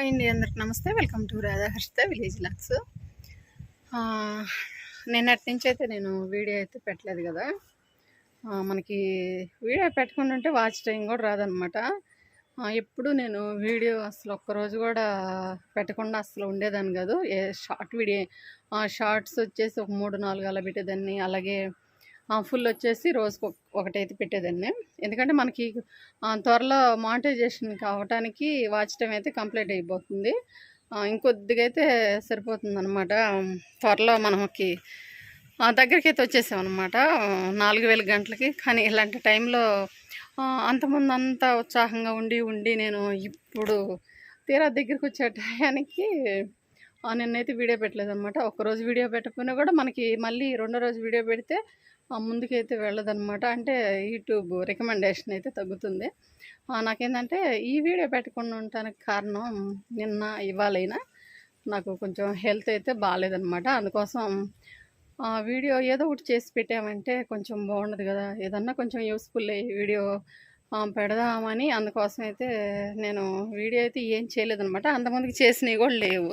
Hi అండి అందరికి నమస్తే. Welcome to Radhaharshitha village vlogs. నిన్నటి నుంచి అయితే నేను వీడియో అయితే పెట్టలేదు కదా. మనకి వీడియో పెట్టుకుంటుంటే ఉంటే వాచ్ టైం కూడా రాదనమాట. ఎప్పుడు నేను వీడియో అసలు ఒక్కరోజు కూడా పెట్టకుండా అసలు ఉండేదాన్ని కాదు. ఏ షార్ట్ వీడియో షార్ట్స్ వచ్చేసి ఒక మూడు నాలుగు అలా పెట్టేదాన్ని. అలాగే ఫుల్ వచ్చేసి రోజుకు ఒకటైతే పెట్టేదాన్ని. ఎందుకంటే మనకి త్వరలో మానిటైజేషన్ అవ్వటానికి వాచ్ టైం అయితే కంప్లీట్ అయిపోతుంది. ఇంకొద్దిగా అయితే సరిపోతుంది అనమాట త్వరలో మనకి దగ్గరికి అయితే వచ్చేసామన్నమాట. నాలుగు వేల గంటలకి. కానీ ఇలాంటి టైంలో ఆ, అంతకుముందు అంత ఉత్సాహంగా ఉండి ఉండి నేను ఇప్పుడు తీరా దగ్గరికి వచ్చే టయానికి నిన్నైతే వీడియో పెట్టలేదు అనమాట ఒకరోజు వీడియో పెట్టకపోయినా కూడా మనకి మళ్ళీ రెండో రోజు వీడియో పెడితే ముందుకైతే వెళ్ళదనమాట అంటే యూట్యూబ్ రికమెండేషన్ అయితే తగ్గుతుంది. నాకేంటంటే ఈ వీడియో పెట్టకుండా ఉండటానికి కారణం నిన్న ఇవాళైనా నాకు కొంచెం హెల్త్ అయితే బాగాలేదనమాట అందుకోసం ఆ వీడియో ఏదో ఒకటి చేసి పెట్టామంటే కొంచెం బాగుండదు కదా. ఏదన్నా కొంచెం యూస్ఫుల్ వీడియో పెడదామని అందుకోసం అయితే నేను వీడియో అయితే ఏం చేయలేదనమాట అంతమందికి చేసినవి కూడా లేవు.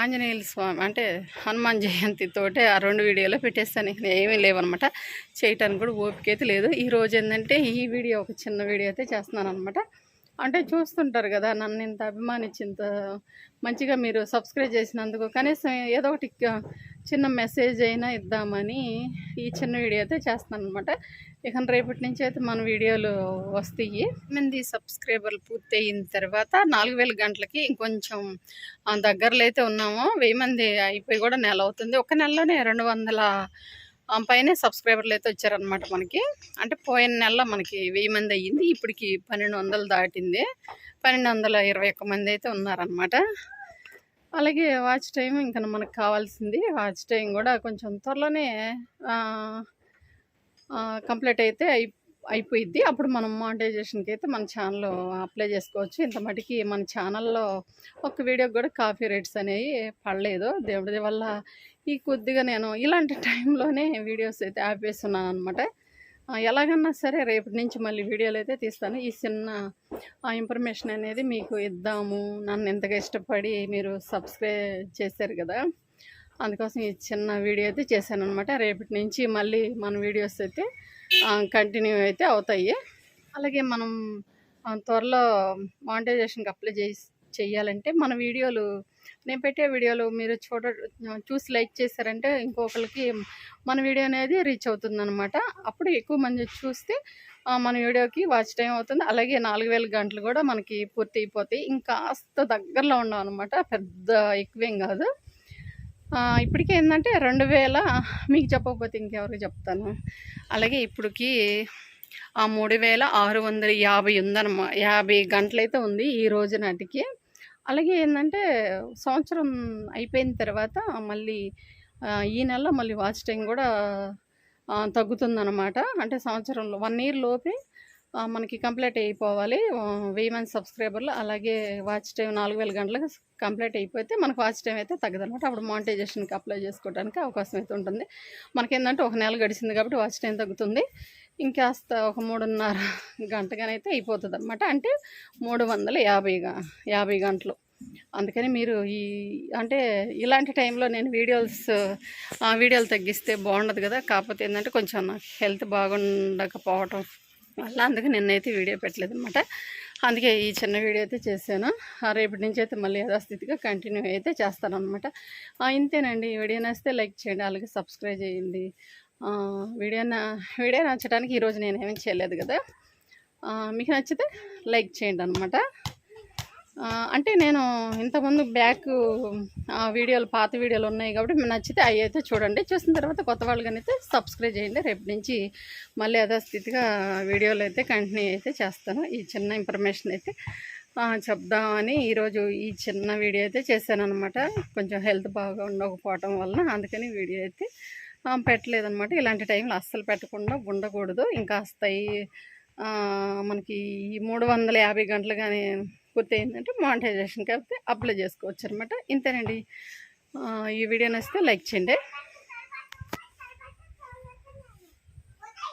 ఆంజనేయుల స్వామి అంటే హనుమాన్ జయంతితోటే ఆ రెండు వీడియోలో పెట్టేస్తాను. ఏమీ లేవనమాట చేయటానికి కూడా ఓపిక అయితే లేదు. ఈ రోజు ఏంటంటే ఈ వీడియో ఒక చిన్న వీడియో అయితే చేస్తున్నాను అనమాట అంటే చూస్తుంటారు కదా నన్ను ఇంత అభిమానించింత మంచిగా మీరు సబ్స్క్రైబ్ చేసినందుకు కనీసం ఏదో ఒకటి చిన్న మెసేజ్ అయినా ఇద్దామని ఈ చిన్న వీడియో అయితే చేస్తాను అనమాట ఇక రేపటి నుంచి అయితే మన వీడియోలు వస్తాయి. మంది సబ్స్క్రైబర్లు పూర్తయిన తర్వాత నాలుగు వేల గంటలకి ఇంకొంచెం ఆ, దగ్గరలో అయితే ఉన్నాము. వెయ్యి మంది అయిపోయి కూడా నెల అవుతుంది. ఒక నెలలోనే రెండు వందల పైన సబ్స్క్రైబర్లు అయితే వచ్చారనమాట మనకి. అంటే పోయిన నెల మనకి వెయ్యి మంది అయ్యింది. ఇప్పటికి పన్నెండు వందలు దాటింది. పన్నెండు వందల ఇరవై ఒక్క మంది అయితే ఉన్నారనమాట అలాగే వాచ్ టైం ఇంకా మనకు కావాల్సింది. వాచ్ టైం కూడా కొంచెం త్వరలోనే కంప్లీట్ అయితే అయిపోయిద్ది. అప్పుడు మనం మానిటైజేషన్కి అయితే మన ఛానల్లో అప్లై చేసుకోవచ్చు. ఇంత మటుకి మన ఛానల్లో ఒక వీడియోకి కూడా కాఫీ రేట్స్ అనేవి పడలేదు. దేవుడి వల్ల ఈ కొద్దిగా నేను ఇలాంటి టైంలోనే వీడియోస్ అయితే ఆపేస్తున్నాను అనమాట ఎలాగన్నా సరే రేపటి నుంచి మళ్ళీ వీడియోలు అయితే తీస్తాను. ఈ చిన్న ఇన్ఫర్మేషన్ అనేది మీకు ఇద్దాము. నన్ను ఎంతగా ఇష్టపడి మీరు సబ్స్క్రైబ్ చేశారు కదా. అందుకోసం ఈ చిన్న వీడియో అయితే చేశాను అనమాట రేపటి నుంచి మళ్ళీ మన వీడియోస్ అయితే కంటిన్యూ అయితే అవుతాయి. అలాగే మనం త్వరలో మానిటైజేషన్కి అప్లై చేసి చేయాలంటే మన వీడియోలు నేను పెట్టే వీడియోలు మీరు చూడ చూసి లైక్ చేశారంటే ఇంకొకరికి మన వీడియో అనేది రీచ్ అవుతుంది అనమాట అప్పుడు ఎక్కువ మంది చూస్తే మన వీడియోకి వాచ్ టైం అవుతుంది. అలాగే నాలుగు వేల గంటలు కూడా మనకి పూర్తి అయిపోతాయి ఇంకాస్త దగ్గరలో ఉన్నాం అనమాట పెద్ద ఎక్కువేం కాదు. ఇప్పటికే ఏంటంటే రెండు వేల మీకు చెప్పకపోతే ఇంకెవరికి చెప్తాను. అలాగే ఇప్పటికి ఆ మూడు వేల ఆరు వందల యాభై ఉందన్నమా యాభై గంటలైతే ఉంది ఈ రోజు నాటికి. అలాగే ఏంటంటే సంవత్సరం అయిపోయిన తర్వాత మళ్ళీ ఈ నెల మళ్ళీ వాచ్ టైం కూడా తగ్గుతుందన్నమాట. అంటే సంవత్సరంలో వన్ ఇయర్ లోపే మనకి కంప్లీట్ అయిపోవాలి. వెయ్యి మంది సబ్స్క్రైబర్లు అలాగే వాచ్ టైం నాలుగు వేల గంటలకు కంప్లీట్ అయిపోతే మనకు వాచ్ టైం అయితే తగ్గదన్నమాట. అప్పుడు మానిటైజేషన్కి అప్లై చేసుకోవడానికి అవకాశం అయితే ఉంటుంది. మనకేంటంటే ఒక నెల గడిచింది కాబట్టి వాచ్ టైం తగ్గుతుంది. ఇంకాస్త ఒక మూడున్నర గంటగానైతే అయిపోతుంది అనమాట అంటే మూడు వందల యాభై యాభై గంటలు. అందుకని మీరు ఈ అంటే ఇలాంటి టైంలో నేను వీడియోస్ వీడియోలు తగ్గిస్తే బాగుండదు కదా. కాకపోతే ఏంటంటే కొంచెం నాకు హెల్త్ బాగుండకపోవటం మళ్ళీ అందుకే నిన్నైతే వీడియో పెట్టలేదు అనమాట అందుకే ఈ చిన్న వీడియో అయితే చేశాను. రేపటి నుంచి అయితే మళ్ళీ యథాస్థితిగా కంటిన్యూ అయితే చేస్తానమాట ఇంతేనండి. వీడియో నచ్చితే లైక్ చేయండి అలాగే సబ్స్క్రైబ్ చేయండి. వీడియో నా వీడియో నచ్చడానికి ఈరోజు నేను ఏమీ చేయలేదు కదా. మీకు నచ్చితే లైక్ చేయండి అనమాట అంటే నేను ఇంతకుముందు బ్యాక్ ఆ, వీడియోలు పాత వీడియోలు ఉన్నాయి కాబట్టి నచ్చితే అవి అయితే చూడండి. చూసిన తర్వాత కొత్త వాళ్ళు కానీ సబ్స్క్రైబ్ చేయండి. రేపు నుంచి మళ్ళీ యథాస్థితిగా వీడియోలు అయితే కంటిన్యూ అయితే చేస్తాను. ఈ చిన్న ఇన్ఫర్మేషన్ అయితే చెప్దామని ఈరోజు ఈ చిన్న వీడియో అయితే చేశాను అనమాట కొంచెం హెల్త్ బాగా ఉండకపోవటం వలన అందుకని వీడియో అయితే పెట్టలేదనమాట ఇలాంటి టైంలో అస్సలు పెట్టకుండా ఉండకూడదు. ఇంకా వస్తాయి మనకి ఈ మూడు వందల యాభై గంటలు కానీ పూర్తి ఏంటంటే మానిటైజేషన్కి అప్లై చేసుకోవచ్చు అనమాట ఇంతేనండి. ఈ వీడియో నచ్చితే లైక్ చేయండి.